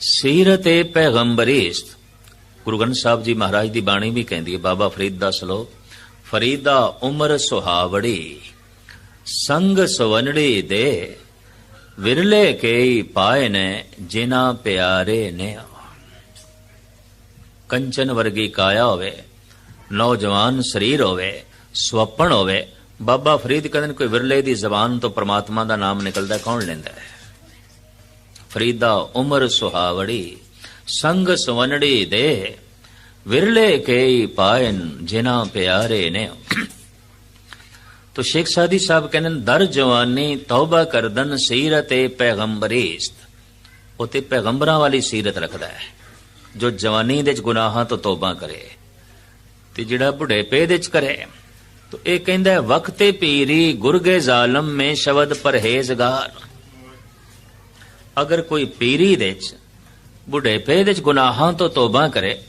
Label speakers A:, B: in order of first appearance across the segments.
A: ਸੀਰਤ ਏ ਪੈਗੰਬਰੀਸਤ। ਗੁਰੂ ਗ੍ਰੰਥ ਸਾਹਿਬ ਜੀ ਮਹਾਰਾਜ ਦੀ ਬਾਣੀ ਵੀ ਕਹਿੰਦੀ ਹੈ, ਬਾਬਾ ਫਰੀਦ ਦਾ ਸ਼ਲੋਕ, ਫਰੀਦਾ ਉਮਰ ਸੁਹਾਵੜੀ, ਸੰਗ ਸਵਨੜੀ ਦੇ, ਵਿਰਲੇ ਕੇਈ ਪਾਏ ਨੇ ਜਿਨਾ ਪਿਆਰੇ ਨੇ। ਕੰਚਨ ਵਰਗੀ ਕਾਇਆ ਹੋਵੇ, ਨੌਜਵਾਨ ਸਰੀਰ ਹੋਵੇ, ਸਵਪਨ ਹੋਵੇ, ਬਾਬਾ ਫਰੀਦ ਕਹਿੰਦੇ ਨੇ ਕੋਈ ਵਿਰਲੇ ਦੀ ਜ਼ਬਾਨ ਤੋਂ ਪ੍ਰਮਾਤਮਾ ਦਾ ਨਾਮ ਨਿਕਲਦਾ ਕੌਣ ਲੈਂਦਾ ਹੈ? ਫਰੀਦਾ ਉਮਰ ਸੁਹਾਵੜੀ ਸੰਗ ਸਵਨੜੀ ਦੇ ਵਿਰਲੇ ਕੇਈ ਪਾਇਨ ਜਿਨਾ ਪਿਆਰੇ ਨੇ। ਤੋ ਸ਼ੇਖ ਸਾਦੀ ਸਾਹਿਬ ਕਹਿੰਦੇ ਦਰ ਜਵਾਨੀ ਤੌਬਾ ਕਰਦਨ ਸੀਰਤੇ ਪੈਗੰਬਰੀਸਤ। ਉਹ ਤੇ ਪੈਗੰਬਰਾਂ ਵਾਲੀ ਸੀਰਤ ਰੱਖਦਾ ਹੈ ਜੋ ਜਵਾਨੀ ਦੇ ਚ ਗੁਨਾਹਾਂ ਤੋਂ ਤੌਬਾ ਕਰੇ ਤੇ ਜਿਹੜਾ ਬੁਢੇਪੇ ਦੇ ਚ ਕਰੇ। ਤੋ ਇਹ ਕਹਿੰਦਾ ਹੈ, ਵਕਤੇ ਪੀਰੀ ਗੁਰਗੇ ਜ਼ਾਲਮ ਮੇ ਸ਼ਬਦ ਪਰਹੇਜ਼ਗਾਰ। ਅਗਰ ਕੋਈ ਪੀਰੀ ਦੇ ਚ ਬੁਢੇਪੇ ਦੇ ਚ ਗੁਨਾਹਾਂ ਤੋਂ ਤੋਬਾ ਕਰੇ,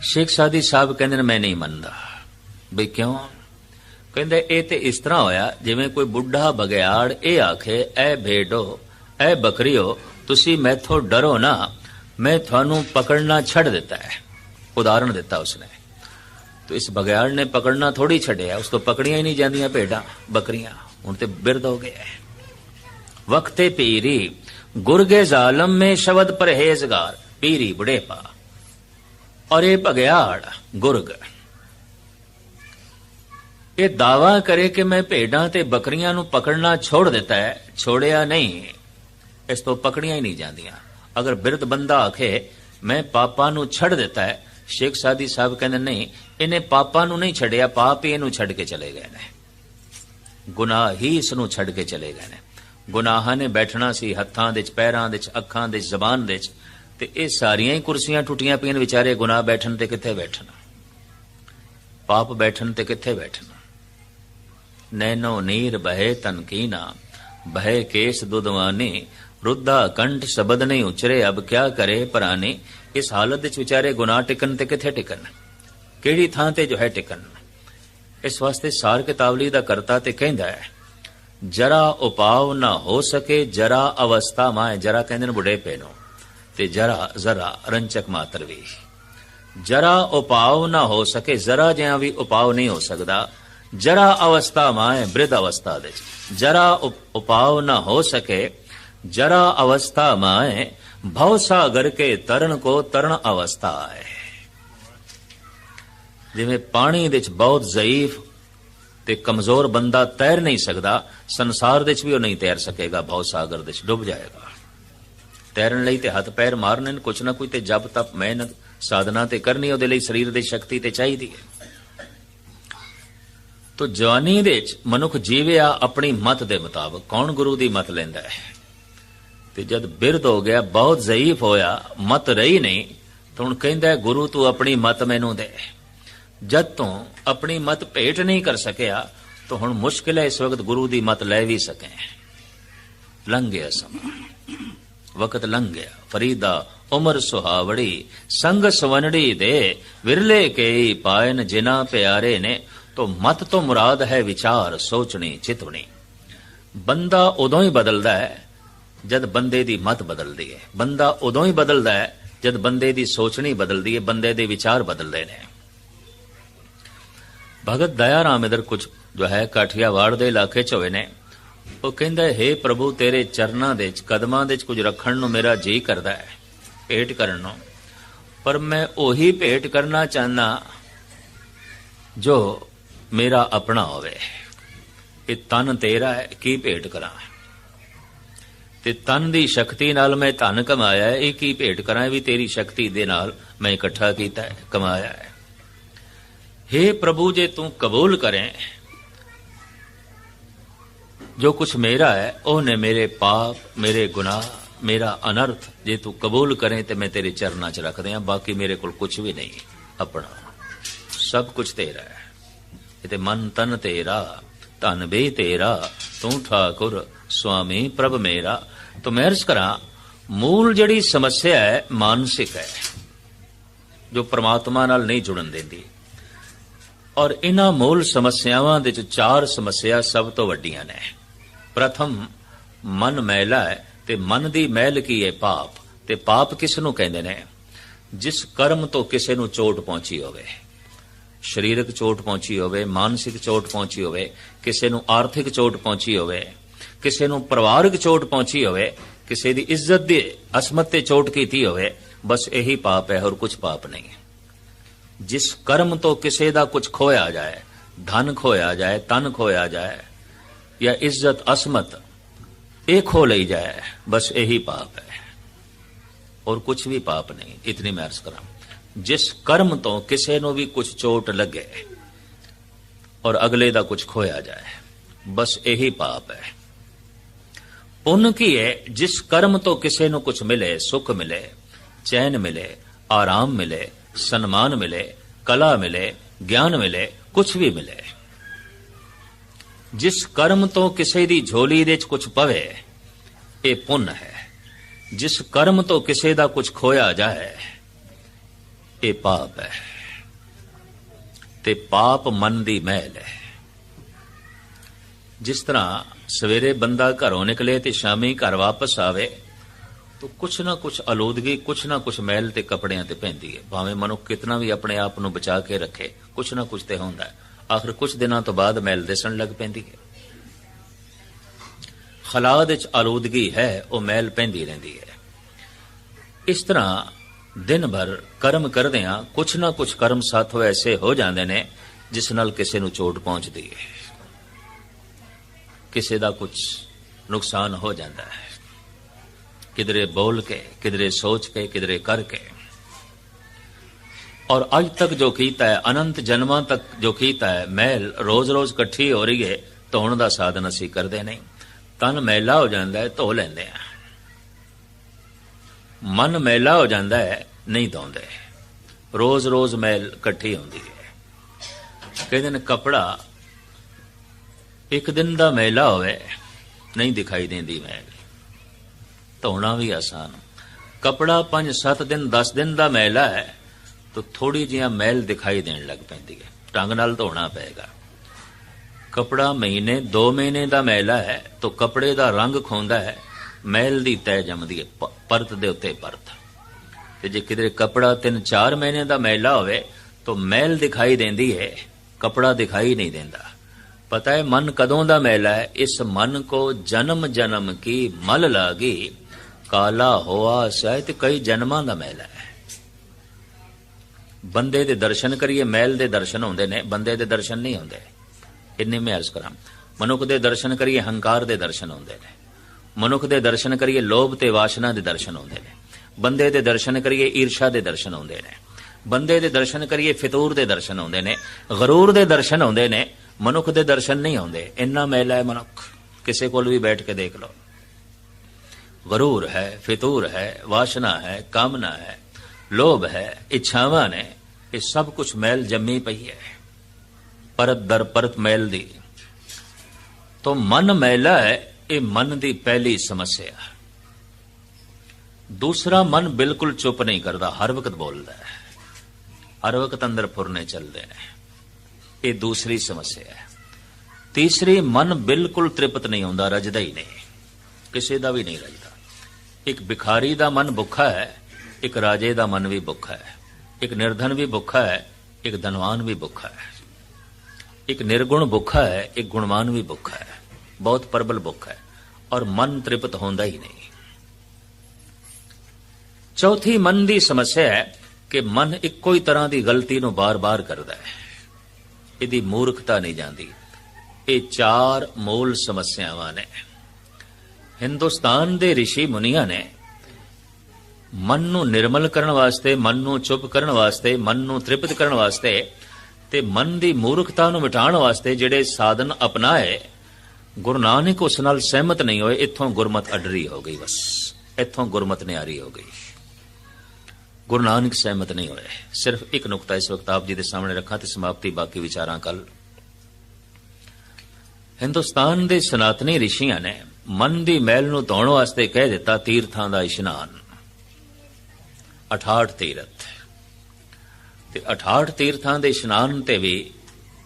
A: ਸ਼ੇਖ ਸਾਦੀ ਸਾਹਿਬ ਕਹਿੰਦੇ ਨੇ, ਮੈਂ ਨਹੀਂ ਮੰਨਦਾ। ਬਈ ਕਿਉਂ? ਕਹਿੰਦੇ, ਇਹ ਤੇ ਇਸ ਤਰ੍ਹਾਂ ਹੋਇਆ, ਜਿਵੇਂ ਕੋਈ ਬੁੱਢਾ ਬਗਿਆੜ ਇਹ ਆਖੇ, ਐ ਭੇਡੋ, ਐ ਬੱਕਰੀਓ, ਤੁਸੀਂ ਮੈਥੋਂ ਡਰੋ ਨਾ, ਮੈਂ ਤੁਹਾਨੂੰ ਪਕੜਨਾ ਛੱਡ ਦਿੱਤਾ ਹੈ। ਉਦਾਹਰਣ ਦਿੱਤਾ ਉਸਨੇ। ਤੋ ਇਸ ਬਗਿਆੜ ਨੇ ਪਕੜਨਾ ਥੋੜੀ ਛੱਡਿਆ, ਉਸ ਤੋਂ ਪਕੜੀਆਂ ਹੀ ਨਹੀਂ ਜਾਂਦੀਆਂ ਭੇਡਾਂ, ਬੱਕਰੀਆਂ, ਹੁਣ ਤੇ ਬਿਰਦ ਹੋ ਗਿਆ ਹੈ। ਵਕਤੇ ਪੀਰੀ ਗੁਰਗੇ ਜ਼ਾਲਮ ਮੇ ਸ਼ਬਦ ਪਰਹੇਜ਼ਗਾਰ, ਪੀਰੀ ਬੁਢੇਪਾ। ਔਰ ਭਗਿਆੜ, ਗੁਰਗ। ਇਹ ਦਾਵਾ ਕਰੇ ਕਿ ਮੈਂ ਭੇਡਾਂ ਤੇ ਬੱਕਰੀਆਂ ਨੂੰ ਪਕੜਨਾ ਛੋੜ ਦਿੱਤਾ ਹੈ, ਛੋੜਿਆ ਨਹੀਂ। ਇਸ ਤੋਂ ਪਕੜੀਆਂ ਹੀ ਨਹੀਂ ਜਾਂਦੀਆਂ। ਅਗਰ ਬਿਰਧ ਬੰਦਾ ਆਖੇ, ਮੈਂ ਪਾਪਾਂ ਨੂੰ ਛੱਡ ਦਿੱਤਾ ਹੈ, ਸ਼ੇਖ ਸਾਦੀ ਸਾਹਿਬ ਕਹਿੰਦੇ, ਨਹੀਂ, ਇਹਨੇ ਪਾਪਾਂ ਨੂੰ ਨਹੀਂ ਛੱਡਿਆ, ਪਾਪ ਹੀ ਇਹਨੂੰ ਛੱਡ ਕੇ ਚਲੇ ਗਏ ਨੇ। ਗੁਨਾਹ ਹੀ ਇਸ ਨੂੰ ਛੱਡ ਕੇ ਚਲੇ ਗਏ ਨੇ। ਗੁਨਾਹਾਂ ਨੇ ਬੈਠਣਾ ਸੀ, ਹੱਥਾਂ ਦੇ ਚ, ਪੈਰਾਂ ਦੇ ਚ, ਅੱਖਾਂ ਦੇ ਚ, ਜ਼ਬਾਨ ਦੇ ਚ, ਤੇ ਇਹ ਸਾਰੀਆਂ ਹੀ ਕੁਰਸੀਆਂ ਟੁੱਟੀਆਂ ਪਈਆਂ ਵਿਚਾਰੇ, ਗੁਨਾਹ ਬੈਠਣ ਤੇ ਕਿੱਥੇ ਬੈਠਣ? ਪਾਪ ਬੈਠਣ ਤੇ ਕਿੱਥੇ ਬੈਠਣਾ? ਨੈਨੋ ਨੀਰ ਬਹਿ ਤਨ ਬਹਿ ਕੇਸ ਦੁਦਵਾਨੀ ਰੁੱਧਾ ਕੰਠ ਸ਼ਬਦ ਨਹੀਂ ਉਚਰੇ, ਅਬ ਕਿਆ ਕਰੇ ਪਰਾਨੀ? ਇਸ ਹਾਲਤ ਵਿੱਚ ਵਿਚਾਰੇ ਗੁਨਾਹ ਟਿਕਣ ਤੇ ਕਿੱਥੇ ਟਿਕਣ? ਕਿਹੜੀ ਥਾਂ ਤੇ ਜੋ ਹੈ ਟਿਕਣ? ਇਸ ਵਾਸਤੇ ਸਾਰ ਕਿਤਾਬਲੀ ਦਾ ਕਰਤਾ ਤੇ ਕਹਿੰਦਾ ਹੈ ਜਰਾ ਉਪਾਵ ਨਾ ਹੋ ਸਕੇ, ਜਰਾ ਅਵਸਥਾ ਮਾਏ, ਜਰਾ ਕਹਿੰਦੇ ਨੇ ਬੁਢੇਪੇ ਨੂੰ ਤੇ ਜਰਾ, ਜ਼ਰਾ, ਰੰਚਕ ਮਾਤਰ ਵੀ। ਜਰਾ ਉਪਾਵ ਨਾ ਹੋ ਸਕੇ, ਜ਼ਰਾ ਜਿਹਾ ਵੀ ਉਪਾਵ ਨਹੀਂ ਹੋ ਸਕਦਾ, ਜਰਾ ਅਵਸਥਾ ਮਾਏ, ਬ੍ਰਿਧ ਅਵਸਥਾ ਦੇ ਜਰਾ ਉਪਾਵ ਨਾ ਹੋ ਸਕੇ, ਜਰਾ ਅਵਸਥਾ ਮਾਏ ਭਵ ਸਾਗਰ ਕੇ ਤਰਨ ਕੋ ਤਰਨ ਅਵਸਥਾ ਹੈ ਜਿਵੇਂ ਪਾਣੀ ਦੇ ਵਿੱਚ ਬਹੁਤ ਜ਼ਈਫ ਤੇ ਕਮਜ਼ੋਰ ਬੰਦਾ ਤੈਰ ਨਹੀਂ ਸਕਦਾ, ਸੰਸਾਰ ਦੇ ਵਿੱਚ ਵੀ ਉਹ ਨਹੀਂ ਤੈਰ ਸਕੇਗਾ ਭਵ ਸਾਗਰ ਦੇ ਵਿੱਚ ਡੁੱਬ ਜਾਏਗਾ। ਤੈਰਨ ਲਈ ਤੇ ਹੱਥ ਪੈਰ ਮਾਰਨੇ ਨੇ, ਕੁਛ ਨਾ ਕੋਈ ਤੇ ਜਪ ਤਪ ਮਿਹਨਤ ਸਾਧਨਾ ਤੇ ਕਰਨੀ ਉਹਦੇ ਲਈ ਸਰੀਰ ਦੀ ਸ਼ਕਤੀ ਤੇ ਚਾਹੀਦੀ ਹੈ। ਤੋ ਜਵਾਨੀ ਦੇ ਵਿੱਚ ਮਨੁੱਖ ਜੀਵਿਆ ਆਪਣੀ ਮਤ ਦੇ ਮੁਤਾਬਕ ਕੌਣ ਗੁਰੂ ਦੀ ਮਤ ਲੈਂਦਾ ਹੈ? ਤੇ ਜਦ ਬਿਰਧ ਹੋ ਗਿਆ, ਬਹੁਤ ਜ਼ਈਫ ਹੋਇਆ, ਮਤ ਰਹੀ ਨਹੀਂ, ਤਾਂ ਹੁਣ ਕਹਿੰਦਾ ਗੁਰੂ ਤੂੰ ਆਪਣੀ ਮਤ ਮੈਨੂੰ ਦੇ। ਜਦ ਤੂੰ ਆਪਣੀ ਮਤ ਭੇਟ ਨਹੀਂ ਕਰ ਸਕਿਆ, ਤਾਂ ਹੁਣ ਮੁਸ਼ਕਿਲ ਹੈ ਇਸ ਵਕਤ ਗੁਰੂ ਦੀ ਮਤ ਲੈ ਵੀ ਸਕੇ। ਲੰਘ ਗਿਆ ਸਮਾਂ। ਵਕਤ ਲੰਘ ਗਿਆ ਫਰੀਦਾ ਉਮਰ ਸੁਹਾਵੜੀ, ਸੰਗ ਸਵਨੜੀ ਦੇ ਵਿਰਲੇ ਕੇ ਪਾਇਨ ਜਿਨਾ ਪਿਆਰੇ ਨੇ, ਤੋ ਮਤ ਤੋਂ ਮੁਰਾਦ ਹੈ ਵਿਚਾਰ ਸੋਚਣੀ ਚਿਤਵਣੀ। ਬੰਦਾ ਉਦੋਂ ਹੀ ਬਦਲਦਾ ਹੈ ਜਦ ਬੰਦੇ ਦੀ ਮਤ ਬਦਲਦੀ ਹੈ। ਬੰਦਾ ਉਦੋਂ ਹੀ ਬਦਲਦਾ ਹੈ ਜਦ ਬੰਦੇ ਦੀ ਸੋਚਣੀ ਬਦਲਦੀ ਹੈ, ਬੰਦੇ ਦੇ ਵਿਚਾਰ ਬਦਲਦੇ ਨੇ। ਭਗਤ ਦਇਆ ਰਾਮ ਇਧਰ ਕੁਝ ਜੋ ਹੈ ਕਾਠੀਆਵਾੜ ਦੇ ਇਲਾਕੇ ਚ ਹੋਏ ਨੇ। ਉਹ ਕਹਿੰਦਾ, ਹੈ ਪ੍ਰਭੂ, ਤੇਰੇ ਚਰਨਾਂ ਦੇ ਚ, ਕਦਮਾਂ ਦੇ ਚ ਕੁਝ ਰੱਖਣ ਨੂੰ ਮੇਰਾ ਜੀ ਕਰਦਾ ਹੈ, ਭੇਟ ਕਰਨ ਨੂੰ। ਪਰ ਮੈਂ ਉਹੀ ਭੇਟ ਕਰਨਾ ਚਾਹੁੰਦਾ ਜੋ ਮੇਰਾ ਆਪਣਾ ਹੋਵੇ। ਇਹ ਤਨ ਤੇਰਾ ਹੈ, ਕੀ ਭੇਟ ਕਰਾਂ? ਤੇ ਤਨ ਦੀ ਸ਼ਕਤੀ ਨਾਲ ਮੈਂ ਧਨ ਕਮਾਇਆ ਇਹ ਕੀ ਭੇਟ ਕਰਾਂ? ਇਹ ਵੀ ਤੇਰੀ ਸ਼ਕਤੀ ਦੇ ਨਾਲ ਮੈਂ ਇਕੱਠਾ ਕੀਤਾ ਕਮਾਇਆ ਹੈ। हे ਪ੍ਰਭੂ ਜੇ ਤੂੰ ਕਬੂਲ ਕਰੇ ਜੋ ਕੁਛ ਮੇਰਾ ਹੈ ਉਹਨੇ ਮੇਰੇ ਪਾਪ ਮੇਰੇ ਗੁਨਾਹ ਮੇਰਾ ਅਨਰਥ ਜੇ ਤੂੰ ਕਬੂਲ ਕਰੇ ਤੇ ਮੈਂ ਤੇਰੇ ਚਰਨਾਂ 'ਚ ਰੱਖ ਦਿਆਂ ਬਾਕੀ ਮੇਰੇ ਕੋਲ ਕੁਝ ਵੀ ਨਹੀਂ ਆਪਣਾ ਸਭ ਕੁਝ ਤੇਰਾ ਹੈ ਇਹ ਮਨ ਤਨ ਤੇਰਾ ਧਨ ਬੇ ਤੇਰਾ ਤੂੰ ਠਾਕੁਰ ਸੁਆਮੀ ਪ੍ਰਭ ਮੇਰਾ ਤੋ ਮੈਂ ਅਰਜ਼ ਕਰਾਂ ਮੂਲ ਜਿਹੜੀ ਸਮੱਸਿਆ ਹੈ ਮਾਨਸਿਕ ਹੈ ਜੋ ਪ੍ਰਮਾਤਮਾ ਨਾਲ ਨਹੀਂ ਜੁੜਨ ਦਿੰਦੀ ਔਰ ਇਹਨਾਂ ਮੂਲ ਸਮੱਸਿਆਵਾਂ ਦੇ ਵਿੱਚ ਚਾਰ ਸਮੱਸਿਆ ਸਭ ਤੋਂ ਵੱਡੀਆਂ ਨੇ। ਪ੍ਰਥਮ, ਮਨ ਮੈਲਾ ਹੈ ਤੇ ਮਨ ਦੀ ਮੈਲ ਕੀ ਹੈ ਪਾਪ ਤੇ ਪਾਪ ਕਿਸ ਨੂੰ ਕਹਿੰਦੇ ਨੇ? ਜਿਸ ਕਰਮ ਤੋਂ ਕਿਸੇ ਨੂੰ ਚੋਟ ਪਹੁੰਚੀ ਹੋਵੇ। ਸਰੀਰਕ ਚੋਟ ਪਹੁੰਚੀ ਹੋਵੇ, ਮਾਨਸਿਕ ਚੋਟ ਪਹੁੰਚੀ ਹੋਵੇ, ਕਿਸੇ ਨੂੰ ਆਰਥਿਕ ਚੋਟ ਪਹੁੰਚੀ ਹੋਵੇ, ਕਿਸੇ ਨੂੰ ਪਰਿਵਾਰਕ ਚੋਟ ਪਹੁੰਚੀ ਹੋਵੇ, ਕਿਸੇ ਦੀ ਇੱਜ਼ਤ ਦੀ ਅਸਮਤ ਤੇ ਚੋਟ ਕੀਤੀ ਹੋਵੇ, ਬਸ ਇਹੀ ਪਾਪ ਹੈ ਹੋਰ ਕੁਝ ਪਾਪ ਨਹੀਂ ਹੈ। ਜਿਸ ਕਰਮ ਤੋਂ ਕਿਸੇ ਦਾ ਕੁਝ ਖੋਇਆ ਜਾਏ, ਧਨ ਖੋਇਆ ਜਾਏ, ਤਨ ਖੋਇਆ ਜਾਏ, ਜਾਂ ਇੱਜ਼ਤ, ਅਸਮਤ, ਇਹ ਖੋ ਲਈ ਜਾਏ, ਬਸ ਇਹੀ ਪਾਪ ਹੈ। ਔਰ ਕੁਝ ਵੀ ਪਾਪ ਨਹੀਂ, ਇਤਨੀ ਮੈਂ ਅਰਜ਼ ਕਰਾਂ। ਜਿਸ ਕਰਮ ਤੋਂ ਕਿਸੇ ਨੂੰ ਵੀ ਕੁਝ ਚੋਟ ਲੱਗੇ ਔਰ ਅਗਲੇ ਦਾ ਕੁਝ ਖੋਇਆ ਜਾਏ, ਬਸ ਇਹੀ ਪਾਪ ਹੈ। ਪੁੰਨ ਕੀ ਹੈ? ਜਿਸ ਕਰਮ ਤੋਂ ਕਿਸੇ ਨੂੰ ਕੁਝ ਮਿਲੇ, ਸੁੱਖ ਮਿਲੇ, ਚੈਨ ਮਿਲੇ, ਆਰਾਮ ਮਿਲੇ ਸਨਮਾਨ ਮਿਲੇ, ਕਲਾ ਮਿਲੇ, ਗਿਆਨ ਮਿਲੇ ਕੁਝ ਵੀ ਮਿਲੇ। ਜਿਸ ਕਰਮ ਤੋਂ ਕਿਸੇ ਦੀ ਝੋਲੀ ਦੇ ਵਿੱਚ ਕੁਝ ਪਵੇ, ਇਹ ਪੁੰਨ ਹੈ। ਜਿਸ ਕਰਮ ਤੋਂ ਕਿਸੇ ਦਾ ਕੁਝ ਖੋਇਆ ਜਾਏ, ਇਹ ਪਾਪ ਹੈ। ਤੇ ਪਾਪ ਮਨ ਦੀ ਮਹਿਲ ਹੈ। ਜਿਸ ਤਰ੍ਹਾਂ ਸਵੇਰੇ ਬੰਦਾ ਘਰੋਂ ਨਿਕਲੇ ਤੇ ਸ਼ਾਮੀ ਘਰ ਵਾਪਸ ਆਵੇ ਤਾਂ ਕੁਛ ਨਾ ਕੁਛ ਅਲੋਦਗੀ, ਕੁਛ ਨਾ ਕੁਛ ਮਹਿਲ ਤੇ ਕੱਪੜਿਆਂ ਤੇ ਪੈਂਦੀ ਹੈ ਭਾਵੇਂ ਮਨੁੱਖ ਕਿਤਨਾ ਵੀ ਆਪਣੇ ਆਪ ਨੂੰ ਬਚਾ ਕੇ ਰੱਖੇ, ਕੁਛ ਨਾ ਕੁਛ ਤੇ ਹੁੰਦਾ ਹੈ ਆਖਰ ਕੁਛ ਦਿਨਾਂ ਤੋਂ ਬਾਅਦ ਮੈਲ ਦਿਸਣ ਲੱਗ ਪੈਂਦੀ ਹੈ ਖਲਾਦ ਵਿੱਚ ਅਲੋਦਗੀ ਹੈ, ਉਹ ਮੈਲ ਪੈਂਦੀ ਰਹਿੰਦੀ ਹੈ ਇਸ ਤਰ੍ਹਾਂ ਦਿਨ ਭਰ ਕਰਮ ਕਰਦਿਆਂ ਕੁਛ ਨਾ ਕੁਛ ਕਰਮ ਸਾਥੋਂ ਐਸੇ ਹੋ ਜਾਂਦੇ ਨੇ, ਜਿਸ ਨਾਲ ਕਿਸੇ ਨੂੰ ਚੋਟ ਪਹੁੰਚਦੀ ਹੈ ਕਿਸੇ ਦਾ ਕੁਝ ਨੁਕਸਾਨ ਹੋ ਜਾਂਦਾ ਹੈ ਕਿਧਰੇ ਬੋਲ ਕੇ ਕਿਧਰੇ ਸੋਚ ਕੇ ਕਿਧਰੇ ਕਰਕੇ ਔਰ ਅੱਜ ਤੱਕ ਜੋ ਕੀਤਾ ਹੈ ਅਨੰਤ ਜਨਮਾਂ ਤੱਕ ਜੋ ਕੀਤਾ ਹੈ ਮਹਿਲ ਰੋਜ਼-ਰੋਜ਼ ਇਕੱਠੀ ਹੋ ਰਹੀ ਹੈ ਧੋਣ ਦਾ ਸਾਧਨ ਅਸੀਂ ਕਰਦੇ ਨਹੀਂ ਤਨ ਮੈਲਾ ਹੋ ਜਾਂਦਾ ਹੈ ਧੋ ਲੈਂਦੇ ਆ ਮਨ ਮੈਲਾ ਹੋ ਜਾਂਦਾ ਹੈ ਨਹੀਂ ਧੋਂਦੇ ਰੋਜ਼-ਰੋਜ਼ ਮੈਲ ਇਕੱਠੀ ਹੁੰਦੀ ਹੈ ਕਹਿੰਦੇ ਨੇ ਕਪੜਾ ਇੱਕ ਦਿਨ ਦਾ ਮੈਲਾ ਹੋਵੇ ਨਹੀਂ ਦਿਖਾਈ ਦਿੰਦੀ ਮੈਲ ਧੋਣਾ ਵੀ ਆਸਾਨ। ਕਪੜਾ 5-7 ਦਿਨ 10 ਦਿਨ ਦਾ ਮੈਲਾ ਹੈ ਤਾਂ ਥੋੜੀ ਜਿਹੀ ਮੈਲ ਦਿਖਾਈ ਦੇਣ ਲੱਗ ਪੈਂਦੀ ਹੈ। ਟੰਗ ਨਾਲ ਧੋਣਾ ਪਏਗਾ। ਕਪੜਾ ਮਹੀਨੇ 2 ਮਹੀਨੇ ਦਾ ਮੈਲਾ ਹੈ ਤਾਂ ਕਪੜੇ ਦਾ ਰੰਗ ਖੋਂਦਾ ਹੈ, ਮੈਲ ਦੀ ਤੈ ਜੰਮਦੀ ਹੈ ਪਰਤ ਦੇ ਉੱਤੇ ਪਰਤ। ਤੇ ਜੇ ਕਿਧਰੇ ਕਪੜਾ 3-4 ਮਹੀਨੇ ਦਾ ਮੈਲਾ ਹੋਵੇ, ਤਾਂ ਮੈਲ ਦਿਖਾਈ ਦਿੰਦੀ ਹੈ, ਕਪੜਾ ਦਿਖਾਈ ਨਹੀਂ ਦਿੰਦਾ। ਪਤਾ ਹੈ, ਮਨ ਕਦੋਂ ਦਾ ਮੈਲਾ ਹੈ ਇਸ ਮਨ ਕੋ ਜਨਮ ਜਨਮ ਕੀ ਮਲ ਲਾਗੀ? ਕਾਲਾ ਹੋਆ ਸਹਿਤ ਕਈ ਜਨਮਾਂ ਦਾ ਮੈਲਾ ਹੈ ਬੰਦੇ ਦੇ ਦਰਸ਼ਨ ਕਰੀਏ ਮੈਲ ਦੇ ਦਰਸ਼ਨ ਹੁੰਦੇ ਨੇ ਬੰਦੇ ਦੇ ਦਰਸ਼ਨ ਨਹੀਂ ਹੁੰਦੇ ਇੰਨੇ ਮੈਂ ਅਰਜ਼ ਕਰਾਂ ਮਨੁੱਖ ਦੇ ਦਰਸ਼ਨ ਕਰੀਏ ਹੰਕਾਰ ਦੇ ਦਰਸ਼ਨ ਹੁੰਦੇ ਨੇ ਮਨੁੱਖ ਦੇ ਦਰਸ਼ਨ ਕਰੀਏ ਲੋਭ ਤੇ ਵਾਸ਼ਨਾ ਦੇ ਦਰਸ਼ਨ ਹੁੰਦੇ ਨੇ ਬੰਦੇ ਦੇ ਦਰਸ਼ਨ ਕਰੀਏ ਈਰਸ਼ਾ ਦੇ ਦਰਸ਼ਨ ਹੁੰਦੇ ਨੇ ਬੰਦੇ ਦੇ ਦਰਸ਼ਨ ਕਰੀਏ ਫਿਤੂਰ ਦੇ ਦਰਸ਼ਨ ਹੁੰਦੇ ਨੇ ਗਰੂਰ ਦੇ ਦਰਸ਼ਨ ਹੁੰਦੇ ਨੇ ਮਨੁੱਖ ਦੇ ਦਰਸ਼ਨ ਨਹੀਂ ਹੁੰਦੇ ਇੰਨਾ ਮੈਲਾ ਹੈ ਮਨੁੱਖ ਕਿਸੇ ਕੋਲ ਵੀ ਬੈਠ ਕੇ ਦੇਖ ਲਓ ਗਰੂਰ ਹੈ ਫਿਤੂਰ ਹੈ ਵਾਸ਼ਨਾ ਹੈ ਕਾਮਨਾ ਹੈ ਲੋਭ ਹੈ ਇੱਛਾਵਾਂ ਨੇ ਇਹ ਸਭ ਕੁਝ ਮੈਲ ਜੰਮੀ ਪਈ ਹੈ ਪਰਤ ਦਰ ਪਰਤ ਮੈਲ ਦੀ ਤੋ ਮਨ ਮੈਲਾ ਹੈ ਇਹ ਮਨ ਦੀ ਪਹਿਲੀ ਸਮੱਸਿਆ ਦੂਸਰਾ ਮਨ ਬਿਲਕੁਲ ਚੁੱਪ ਨਹੀਂ ਕਰਦਾ ਹਰ ਵਕਤ ਬੋਲਦਾ ਹੈ ਹਰ ਵਕਤ ਅੰਦਰ ਫੁਰਨੇ ਚੱਲਦੇ ਨੇ ਇਹ ਦੂਸਰੀ ਸਮੱਸਿਆ ਹੈ ਤੀਸਰੀ ਮਨ ਬਿਲਕੁਲ ਤ੍ਰਿਪਤ ਨਹੀਂ ਹੁੰਦਾ ਰਜਦਾ ਹੀ ਨਹੀਂ ਕਿਸੇ ਦਾ ਵੀ ਨਹੀਂ ਰਜਦਾ ਇੱਕ ਭਿਖਾਰੀ ਦਾ ਮਨ ਭੁੱਖਾ ਹੈ, ਇੱਕ ਰਾਜੇ ਦਾ ਮਨ ਵੀ ਭੁੱਖਾ ਹੈ, ਇੱਕ ਨਿਰਧਨ ਵੀ ਭੁੱਖਾ ਹੈ, ਇੱਕ ਧਨਵਾਨ ਵੀ ਭੁੱਖਾ ਹੈ। ਇੱਕ ਨਿਰਗੁਣ ਭੁੱਖਾ ਹੈ, ਇੱਕ ਗੁਣਵਾਨ ਵੀ ਭੁੱਖਾ ਹੈ। ਬਹੁਤ ਪ੍ਰਬਲ ਭੁੱਖ ਹੈ ਔਰ ਮਨ ਤ੍ਰਿਪਤ ਹੁੰਦਾ ਹੀ ਨਹੀਂ। ਚੌਥੀ ਮਨ ਦੀ ਸਮੱਸਿਆ ਹੈ ਕਿ ਮਨ ਇੱਕੋ ਹੀ ਤਰ੍ਹਾਂ ਦੀ ਗਲਤੀ ਨੂੰ ਬਾਰ-ਬਾਰ ਕਰਦਾ ਹੈ। ਇਹਦੀ ਮੂਰਖਤਾ ਨਹੀਂ ਜਾਂਦੀ। ਇਹ ਚਾਰ ਮੂਲ ਸਮੱਸਿਆਵਾਂ ਨੇ। ਹਿੰਦੁਸਤਾਨ ਦੇ ઋષਿ ਮੁਨੀਆਂ ਨੇ ਮਨ ਨੂੰ ਨਿਰਮਲ ਕਰਨ ਵਾਸਤੇ, ਮਨ ਨੂੰ ਚੁੱਪ ਕਰਨ ਵਾਸਤੇ, ਮਨ ਨੂੰ ਤ੍ਰਿਪਤ ਕਰਨ ਵਾਸਤੇ ਤੇ ਮਨ ਦੀ ਮੂਰਖਤਾ ਨੂੰ ਮਿਟਾਉਣ ਵਾਸਤੇ ਜਿਹੜੇ ਸਾਧਨ ਅਪਣਾਏ, ਗੁਰੂ ਨਾਨਕ ਉਸ ਨਾਲ ਸਹਿਮਤ ਨਹੀਂ ਹੋਏ, ਇੱਥੋਂ ਗੁਰਮਤ ਅਡਰੀ ਹੋ ਗਈ ਬਸ। ਇੱਥੋਂ ਗੁਰਮਤ ਨਿਆਰੀ ਹੋ ਗਈ। ਗੁਰੂ ਨਾਨਕ ਸਹਿਮਤ ਨਹੀਂ ਹੋਏ। ਸਿਰਫ ਇੱਕ ਨੁਕਤਾ ਇਸ ਵਕਤ ਆਪ ਜੀ ਦੇ ਸਾਹਮਣੇ ਰੱਖਾਂ ਤੇ ਸਮਾਪਤੀ ਬਾਕੀ ਵਿਚਾਰਾਂ ਕੱਲ ਹਿੰਦੁਸਤਾਨ ਦੇ ਸਨਾਤਨੀ ਰਿਸ਼ੀਆਂ ਨੇ ਮਨ ਦੀ ਮੈਲ ਨੂੰ ਧੋਣ ਵਾਸਤੇ ਕਹਿ ਦਿੱਤਾ ਤੀਰਥਾਂ ਦਾ ਇਸ਼ਨਾਨ। 68 ਤੀਰਥ। ਤੇ 68 ਤੀਰਥਾਂ ਦੇ ਇਸ਼ਨਾਨ ਤੇ ਵੀ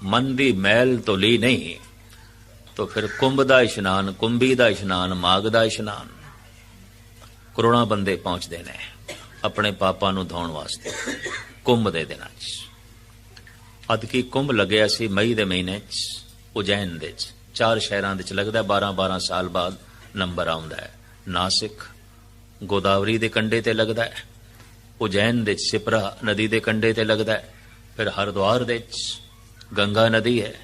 A: ਮਨ ਦੀ ਮੈਲ ਧੁਲੀ ਨਹੀਂ, ਤਾਂ ਫਿਰ ਕੁੰਭ ਦਾ ਇਸ਼ਨਾਨ, ਕੁੰਭੀ ਦਾ ਇਸ਼ਨਾਨ ਮਾਗ ਦਾ ਇਸ਼ਨਾਨ। ਕਰੋੜਾਂ ਬੰਦੇ ਪਹੁੰਚਦੇ ਨੇ ਆਪਣੇ ਪਾਪਾਂ ਨੂੰ ਧੋਣ ਵਾਸਤੇ ਕੁੰਭ ਦੇ ਦਿਨਾਂ 'ਚ। ਅਦ ਕੀ ਕੁੰਭ ਲੱਗਿਆ ਸੀ ਮਈ ਦੇ ਮਹੀਨੇ 'ਚ, ਉਜੈਨ ਦੇ 'ਚ। ਚਾਰ ਸ਼ਹਿਰਾਂ ਵਿੱਚ ਲੱਗਦਾ 12 12 ਸਾਲ ਬਾਅਦ ਨੰਬਰ ਆਉਂਦਾ ਹੈ। ਨਾਸਿਕ, ਗੋਦਾਵਰੀ ਦੇ ਕੰਢੇ ਤੇ ਲੱਗਦਾ ਹੈ। ਉਜੈਨ ਦੇ ਸਿਪਰਾ ਨਦੀ ਦੇ ਕੰਢੇ ਤੇ ਲੱਗਦਾ ਹੈ। ਫਿਰ ਹਰਿਦੁਆਰ ਦੇ 'ਚ ਗੰਗਾ ਨਦੀ ਹੈ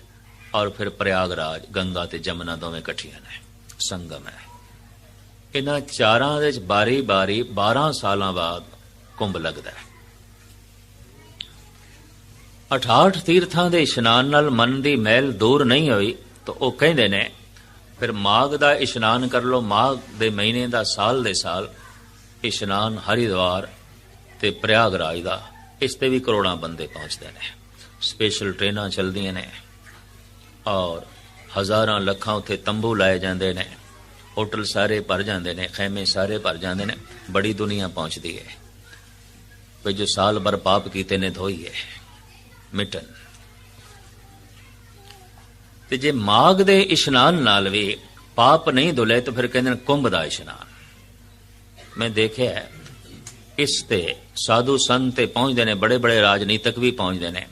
A: ਔਰ ਫਿਰ ਪ੍ਰਯਾਗਰਾਜ, ਗੰਗਾ ਤੇ ਜਮਨਾ ਦੋਵੇਂ ਇਕੱਠੀਆਂ ਨੇ। ਸੰਗਮ ਹੈ। ਇਹਨਾਂ ਚਾਰਾਂ ਦੇ ਵਿੱਚ ਬਾਰੀ-ਬਾਰੀ 12 ਸਾਲਾਂ ਬਾਅਦ ਕੁੰਭ ਲੱਗਦਾ ਹੈ। 68 ਤੀਰਥਾਂ ਦੇ ਇਸ਼ਨਾਨ ਨਾਲ ਮਨ ਦੀ ਮੈਲ ਦੂਰ ਨਹੀਂ ਹੋਈ। ਤਾਂ ਉਹ ਕਹਿੰਦੇ ਨੇ, ਫਿਰ ਮਾਘ ਦਾ ਇਸ਼ਨਾਨ ਕਰ ਲੋ ਮਾਘ ਦੇ ਮਹੀਨੇ ਦਾ ਸਾਲ ਦੇ ਸਾਲ ਇਸ਼ਨਾਨ ਹਰਿਦੁਆਰ ਤੇ ਪ੍ਰਯਾਗਰਾਜ ਦਾ, ਇਸ ਤੇ ਵੀ ਕਰੋੜਾਂ ਬੰਦੇ ਪਹੁੰਚਦੇ ਨੇ। ਸਪੈਸ਼ਲ ਟ੍ਰੇਨਾਂ ਚੱਲਦੀਆਂ ਨੇ ਔਰ ਹਜ਼ਾਰਾਂ ਲੱਖਾਂ ਉੱਥੇ ਤੰਬੂ ਲਾਏ ਜਾਂਦੇ ਨੇ, ਹੋਟਲ ਸਾਰੇ ਭਰ ਜਾਂਦੇ ਨੇ, ਖੈਮੇ ਸਾਰੇ ਭਰ ਜਾਂਦੇ ਨੇ, ਬੜੀ ਦੁਨੀਆ ਪਹੁੰਚਦੀ ਹੈ। ਵੀ ਜੋ ਸਾਲ ਬਰ ਪਾਪ ਕੀਤੇ ਨੇ ਧੋਈਏ ਮਿਟਨ। ਤੇ ਜੇ ਮਾਗ ਦੇ ਇਸ਼ਨਾਨ ਨਾਲ ਵੀ ਪਾਪ ਨਹੀਂ ਧੁਲੇ ਤਾਂ ਫਿਰ ਕਹਿੰਦੇ ਨੇ ਕੁੰਭ ਦਾ ਇਸ਼ਨਾਨ। ਮੈਂ ਦੇਖਿਆ, ਇਸ ਤੇ ਸਾਧੂ ਸੰਤ ਤੇ ਪਹੁੰਚਦੇ ਨੇ ਬੜੇ ਬੜੇ ਰਾਜਨੀਤਿਕ ਵੀ ਪਹੁੰਚਦੇ ਨੇ।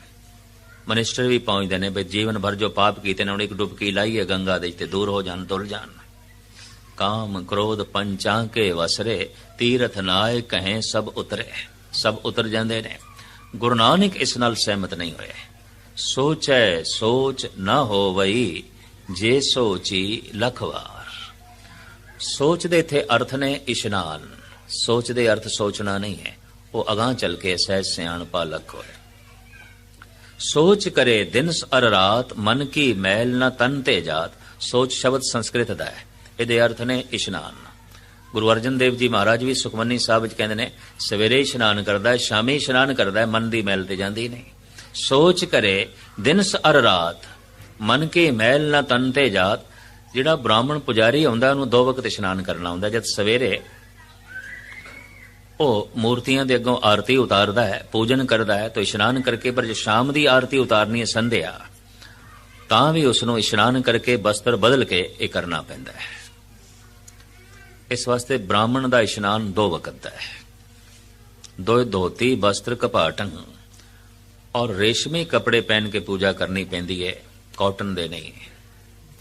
A: ਮਨਿਸਟਰ ਵੀ ਪਹੁੰਚਦੇ ਨੇ, ਬਈ ਜੀਵਨ ਭਰ ਜੋ ਪਾਪ ਕੀਤੇ ਨੇ, ਹੁਣ ਇੱਕ ਡੁਬਕੀ ਲਾਈਏ ਗੰਗਾ ਦੇ ਤੇ ਦੂਰ ਹੋ ਜਾਣ ਤੁਰ ਜਾਣ। ਕਾਮ ਕ੍ਰੋਧ ਪੰਚਾਂ ਕੇ ਵਸਰੇ, ਤੀਰਥ ਨਾਏ ਕਹੇ ਸਭ ਉਤਰੇ। ਸਭ ਉਤਰ ਜਾਂਦੇ ਨੇ। ਗੁਰੂ ਨਾਨਕ ਇਸ ਨਾਲ ਸਹਿਮਤ ਨਹੀਂ ਹੋਏ। ਸੋਚੈ ਸੋਚ ਨਾ ਹੋਵਈ, ਜੇ ਸੋਚੀ ਲਖਵਾਰ। ਸੋਚ ਦੇ ਇਥੇ ਅਰਥ ਨੇ ਇਸ਼ਨਾਨ। ਸੋਚ ਦੇ ਅਰਥ ਸੋਚਣਾ ਨਹੀਂ ਹੈ। ਉਹ ਅਗਾਹ ਚੱਲ ਕੇ ਸਹਿਜ ਸਿਆਣਪਾ ਲੱਖ ਹੋਏ। ਸੋਚ ਕਰੇ ਦਿਨ ਅਰ ਰਾਤ, ਮਨ ਕੀ ਮੈਲ ਨ ਤਨ ਤੇ ਜਾਤ। ਸੋਚ ਸ਼ਬਦ ਸੰਸਕ੍ਰਿਤ ਦਾ ਹੈ। ਇਹਦੇ ਅਰਥ ਨੇ ਇਸ਼ਨਾਨ। ਗੁਰੂ ਅਰਜਨ ਦੇਵ ਜੀ ਮਹਾਰਾਜ ਵੀ ਸੁਖਮਨੀ ਸਾਹਿਬ ਵਿੱਚ ਕਹਿੰਦੇ ਨੇ, ਸਵੇਰੇ ਇਸ਼ਨਾਨ ਕਰਦਾ ਹੈ ਸ਼ਾਮੀ ਇਸ਼ਨਾਨ ਕਰਦਾ ਹੈ ਮਨ ਦੀ ਮੈਲ ਤੇ ਜਾਂਦੀ ਨਹੀਂ। ਸੋਚ ਕਰੇ ਦਿਨ ਅਰ ਰਾਤ। ਮਨ ਕੇ ਮੈਲ ਨਾ ਤਨ ਤੇ ਜਾਤ। ਜਿਹੜਾ ਬ੍ਰਾਹਮਣ ਪੁਜਾਰੀ ਆਉਂਦਾ, ਉਹਨੂੰ ਦੋ ਵਕਤ ਇਸ਼ਨਾਨ ਕਰਨਾ ਹੁੰਦਾ ਜਦ ਸਵੇਰੇ ਉਹ ਮੂਰਤੀਆਂ ਦੇ ਅੱਗੋਂ ਆਰਤੀ ਉਤਾਰਦਾ ਹੈ, ਪੂਜਨ ਕਰਦਾ ਹੈ, ਤਾਂ ਇਸ਼ਨਾਨ ਕਰਕੇ, ਪਰ ਜੇ ਸ਼ਾਮ ਦੀ ਆਰਤੀ ਉਤਾਰਨੀ ਹੈ ਸੰਧਿਆ, ਤਾਂ ਵੀ ਉਸ ਨੂੰ ਇਸ਼ਨਾਨ ਕਰਕੇ ਬਸਤਰ ਬਦਲ ਕੇ ਇਹ ਕਰਨਾ ਪੈਂਦਾ ਹੈ। ਇਸ ਵਾਸਤੇ ਬ੍ਰਾਹਮਣ ਦਾ ਇਸ਼ਨਾਨ ਦੋ ਵਕਤ ਦਾ ਹੈ। ਦੋ ਧੋਤੀ ਬਸਤਰ ਕਪਾਟੰ। ਔਰ ਰੇਸ਼ਮੀ ਕੱਪੜੇ ਪਹਿਨ ਕੇ ਪੂਜਾ ਕਰਨੀ ਪੈਂਦੀ ਹੈ ਕਾਟਨ ਦੇ ਨਹੀਂ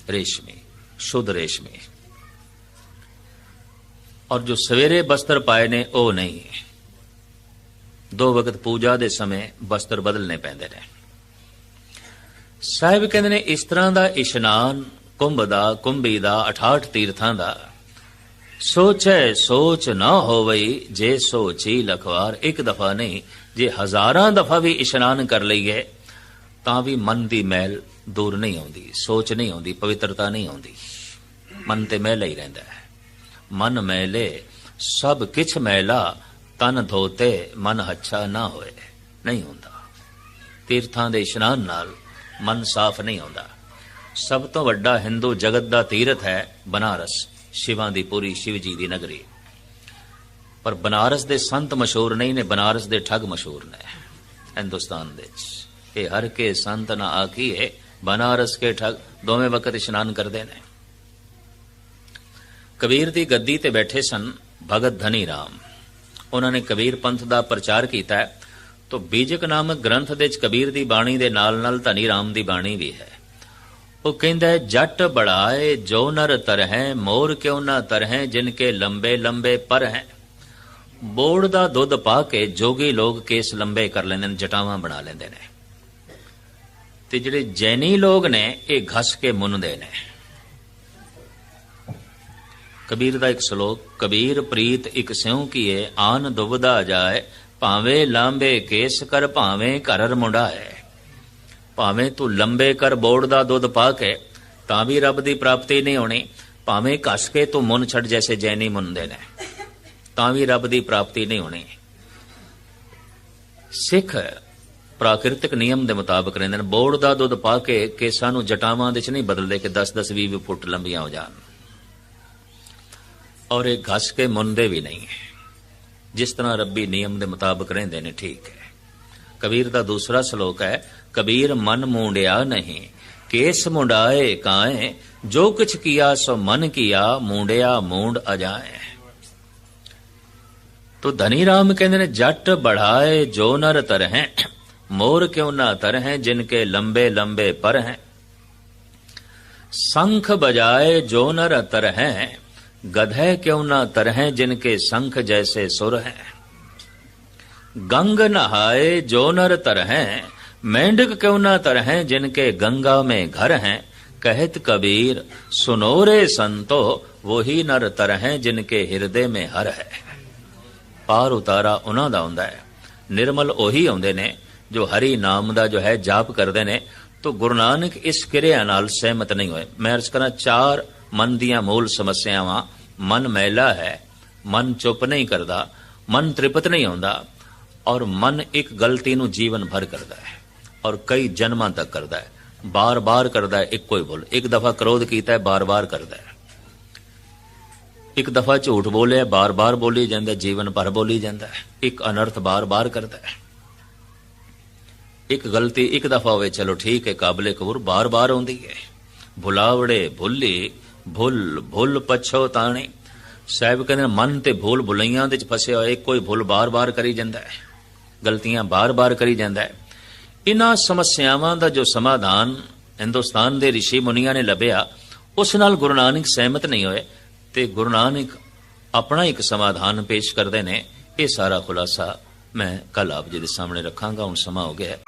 A: ਰੇਸ਼ਮੀ ਸ਼ੁੱਧ ਰੇਸ਼ਮੀ ਔਰ ਜੋ ਸਵੇਰੇ ਬਸਤਰ ਪਾਏ ਨੇ ਉਹ ਨਹੀਂ ਦੋ ਵਕਤ ਪੂਜਾ ਦੇ ਸਮੇਂ ਬਸਤਰ ਬਦਲਨੇ ਪੈਂਦੇ ਨੇ ਸਾਹਿਬ ਕਹਿੰਦੇ ਨੇ ਇਸ ਤਰ੍ਹਾਂ ਦਾ ਇਸ਼ਨਾਨ ਕੁੰਭ ਦਾ ਕੁੰਭੀ ਦਾ 68 ਤੀਰਥਾਂ ਦਾ ਸੋਚੈ ਸੋਚ ਨਾ ਹੋਵਈ, ਜੇ ਸੋਚੀ ਲਖਵਾਰ ਇੱਕ ਦਫਾ ਨਹੀਂ, ਜੇ ਹਜ਼ਾਰਾਂ ਦਫਾ ਵੀ ਇਸ਼ਨਾਨ ਕਰ ਲਈਏ, ਤਾਂ ਵੀ ਮਨ ਦੀ ਮੈਲ ਦੂਰ ਨਹੀਂ ਆਉਂਦੀ, ਸੋਚ ਨਹੀਂ ਆਉਂਦੀ, ਪਵਿੱਤਰਤਾ ਨਹੀਂ ਆਉਂਦੀ। ਮਨ ਤੇ ਮੈਲ ਹੀ ਰਹਿੰਦਾ ਹੈ। ਮਨ ਮੈਲੇ, ਸਭ ਕਿਛ ਮੈਲਾ, ਤਨ ਧੋਤੇ, ਮਨ ਅੱਛਾ ਨਾ ਹੋਏ, ਨਹੀਂ ਹੁੰਦਾ। ਤੀਰਥਾਂ ਦੇ ਇਸ਼ਨਾਨ ਨਾਲ ਮਨ ਸਾਫ਼ ਨਹੀਂ ਹੁੰਦਾ ਸਭ ਤੋਂ ਵੱਡਾ ਹਿੰਦੂ ਜਗਤ ਦਾ ਤੀਰਥ ਹੈ ਬਨਾਰਸ। ਸ਼ਿਵਾਂ ਦੀ ਪੂਰੀ ਸ਼ਿਵ ਜੀ ਦੀ ਨਗਰੀ। ਪਰ ਬਨਾਰਸ ਦੇ ਸੰਤ ਮਸ਼ਹੂਰ ਨਹੀਂ ਨੇ, ਬਨਾਰਸ ਦੇ ਠੱਗ ਮਸ਼ਹੂਰ ਨੇ, ਹਿੰਦੁਸਤਾਨ ਦੇ ਵਿੱਚ। ਇਹ ਹਰ ਕੇ ਸੰਤ ਨਾ ਆਖੀਏ, ਬਨਾਰਸ ਕੇ ਠੱਗ ਦੋਵੇਂ ਵਕਤ ਇਸ਼ਨਾਨ ਕਰਦੇ ਨੇ। ਕਬੀਰ ਦੀ ਗੱਦੀ ਤੇ ਬੈਠੇ ਸਨ ਭਗਤ ਧਨੀ ਰਾਮ ਉਹਨਾਂ ਨੇ ਕਬੀਰ ਪੰਥ ਦਾ ਪ੍ਰਚਾਰ ਕੀਤਾ ਹੈ। ਤੋ ਬੀਜਕ ਨਾਮਕ ਗ੍ਰੰਥ ਦੇ ਵਿੱਚ ਕਬੀਰ ਦੀ ਬਾਣੀ ਦੇ ਨਾਲ ਨਾਲ ਧਨੀ ਰਾਮ ਦੀ ਬਾਣੀ ਵੀ ਹੈ। ਉਹ ਕਹਿੰਦਾ, ਜੱਟ ਬੜਾਏ, ਜੋ ਨਰ ਤਰਹਿ ਮੋਰ ਕਿਉ ਨਾ ਤਰਹਿ ਜਿਨ ਕੇ ਲੰਬੇ ਲੰਬੇ ਪਰ ਹੈ। ਬੋੜ ਦਾ ਦੁੱਧ ਪਾ ਕੇ ਜੋਗੀ ਲੋਕ ਕੇਸ ਲੰਬੇ ਕਰ ਲੈਂਦੇ ਨੇ, ਜਟਾਵਾਂ ਬਣਾ ਲੈਂਦੇ ਨੇ। ਤੇ ਜਿਹੜੇ ਜੈਨੀ ਲੋਕ ਨੇ, ਇਹ ਘਸ ਕੇ ਮੁੰਨਦੇ ਨੇ। ਕਬੀਰ ਦਾ ਇੱਕ ਸ਼ਲੋਕ, ਕਬੀਰ ਪ੍ਰੀਤ ਇੱਕ ਸਿਉ ਕੀਏ, ਆਨ ਦੁਬਦਾ ਜਾਏ, ਭਾਵੇਂ ਲਾਂਬੇ ਕੇਸ ਕਰ, ਭਾਵੇਂ ਮੁੰਡਾ ਹੈ ਭਾਵੇਂ ਤੂੰ ਲੰਬੇ ਕਰ ਬੋੜ ਦਾ ਦੁੱਧ ਪਾ ਕੇ, ਤਾਂ ਵੀ ਰੱਬ ਦੀ ਪ੍ਰਾਪਤੀ ਨਹੀਂ ਹੋਣੀ, ਭਾਵੇਂ ਘਸ ਕੇ ਤੂੰ ਮੁੰਨ ਛੱਡ ਜੈਸੇ ਜੈਨੀ ਮੁੰਨਦੇ ਨੇ, ਤਾਂ ਵੀ ਰੱਬ ਦੀ ਪ੍ਰਾਪਤੀ ਨਹੀਂ ਹੋਣੀ। ਸਿੱਖ ਪ੍ਰਾਕਿਰਤਿਕ ਨਿਯਮ ਦੇ ਮੁਤਾਬਕ ਰਹਿੰਦੇ ਨੇ, ਬੋੜ ਦਾ ਦੁੱਧ ਪਾ ਕੇ ਕੇਸਾਂ ਨੂੰ ਜਟਾਵਾਂ ਦੇ ਚ ਨਹੀਂ ਬਦਲਦੇ ਕਿ 10 10 20 ਫੁੱਟ ਲੰਬੀਆਂ ਹੋ ਜਾਣ। ਔਰ ਇਹ ਘਸ ਕੇ ਮੁੰਨਦੇ ਵੀ ਨਹੀਂ। ਹੈ ਜਿਸ ਤਰ੍ਹਾਂ ਰੱਬੀ ਨਿਯਮ ਦੇ ਮੁਤਾਬਕ ਰਹਿੰਦੇ ਨੇ, ਠੀਕ ਹੈ। ਕਬੀਰ ਦਾ ਦੂਸਰਾ ਸ਼ਲੋਕ ਹੈ ਕਬੀਰ ਮਨ ਮੂੰਡਿਆ ਨਹੀਂ ਕੇਸ ਮੁੰਡਾਏ ਕਾਏ ਜੋ ਕੁਛ ਕੀਆ ਸੋ ਮਨ ਕੀਆ ਮੂੰਡਿਆ ਮੂੰਡ ਅਜਾਏ ਤੋ ਧਨੀ ਰਾਮ ਕਹਿੰਦੇ ਨੇ ਜੱਟ ਬੜਾਏ ਜੋ ਨਰ ਤਰਹਿ ਮੋਰ ਕਿਉ ਨਾ ਤਰਹਿ ਜਿਨ ਕੇ ਲੰਬੇ ਲੰਬੇ ਪਰ ਹੈ शंख बजाए जो नर अतर हैं गधे क्यों न तरह जिनके शंख जैसे सुर हैं गंग नहाए जो नर तरह मेंढक क्यों न तरह जिनके गंगा में घर हैं कहत कबीर सुनो रे संतो वही नर तरह जिनके ਹਿਰਦੇ में ਹਰ ਹੈ ਪਾਰ ਉਤਾਰਾ ਉਹਨਾਂ ਦਾ ਹੁੰਦਾ ਹੈ ਨਿਰਮਲ ਉਹੀ ਆਉਂਦੇ ਨੇ ਜੋ ਹਰੀ ਨਾਮ ਦਾ ਜੋ ਹੈ ਜਾਪ ਕਰਦੇ ਨੇ ਤੋ ਗੁਰੂ ਨਾਨਕ ਇਸ ਕਿਰਿਆ ਨਾਲ ਸਹਿਮਤ ਨਹੀਂ ਹੋਏ ਮੈਂ ਅਰਜ਼ ਕਰਾਂ ਚਾਰ ਮਨ ਦੀਆਂ ਮੂਲ ਸਮੱਸਿਆਵਾਂ ਮਨ ਮੈਲਾ ਹੈ ਮਨ ਚੁੱਪ ਨਹੀਂ ਕਰਦਾ ਮਨ ਤ੍ਰਿਪਤ ਨਹੀਂ ਹੁੰਦਾ ਔਰ ਮਨ ਇੱਕ ਗਲਤੀ ਨੂੰ ਜੀਵਨ ਭਰ ਕਰਦਾ ਹੈ ਔਰ ਕਈ ਜਨਮਾਂ ਤੱਕ ਕਰਦਾ ਹੈ। ਬਾਰ-ਬਾਰ ਕਰਦਾ ਹੈ, ਇੱਕੋ ਹੀ ਭੁੱਲ ਇੱਕ ਦਫਾ ਕ੍ਰੋਧ ਕੀਤਾ ਹੈ, ਬਾਰ-ਬਾਰ ਕਰਦਾ ਹੈ। ਇੱਕ ਦਫਾ ਝੂਠ ਬੋਲਿਆ ਬਾਰ-ਬਾਰ ਬੋਲੀ ਜਾਂਦਾ ਜੀਵਨ ਭਰ ਬੋਲੀ ਜਾਂਦਾ ਹੈ। ਇੱਕ ਅਨਰਥ ਬਾਰ-ਬਾਰ ਕਰਦਾ ਹੈ। ਇੱਕ ਗਲਤੀ ਇੱਕ ਦਫਾ ਹੋਵੇ, ਚਲੋ ਠੀਕ ਹੈ, ਕਾਬਲੇ ਕਬੂਰ ਬਾਰ-ਬਾਰ ਆਉਂਦੀ ਹੈ। ਭੁਲਾਵੜੇ ਭੁੱਲੀ, ਭੁੱਲ ਭੁੱਲ ਪਛੋਤਾਣੇ ਸਾਹਿਬ ਕਹਿੰਦੇ ਮਨ ਤੇ ਭੁੱਲ ਭੁਲਈਆਂ ਦੇ ਚ ਫਸਿਆ ਹੋਇਆ ਕੋਈ ਭੁੱਲ ਬਾਰ-ਬਾਰ ਕਰੀ ਜਾਂਦਾ ਹੈ। ਗਲਤੀਆਂ ਬਾਰ-ਬਾਰ ਕਰੀ ਜਾਂਦਾ ਹੈ। ਇਹਨਾਂ ਸਮੱਸਿਆਵਾਂ ਦਾ ਜੋ ਸਮਾਧਾਨ ਹਿੰਦੁਸਤਾਨ ਦੇ ઋષਿ ਮੁਨੀਆਂ ਨੇ ਲੱਭਿਆ, ਉਸ ਨਾਲ ਗੁਰੂ ਨਾਨਕ ਸਹਿਮਤ ਨਹੀਂ ਹੋਏ ਤੇ ਗੁਰੂ ਨਾਨਕ ਆਪਣਾ ਇੱਕ ਸਮਾਧਾਨ ਪੇਸ਼ ਕਰਦੇ ਨੇ। ਇਹ ਸਾਰਾ ਖੁਲਾਸਾ ਮੈਂ ਕੱਲ ਆਪ ਜੀ ਦੇ ਸਾਹਮਣੇ ਰੱਖਾਂਗਾ। ਹੁਣ ਸਮਾਂ ਹੋ ਗਿਆ ਹੈ।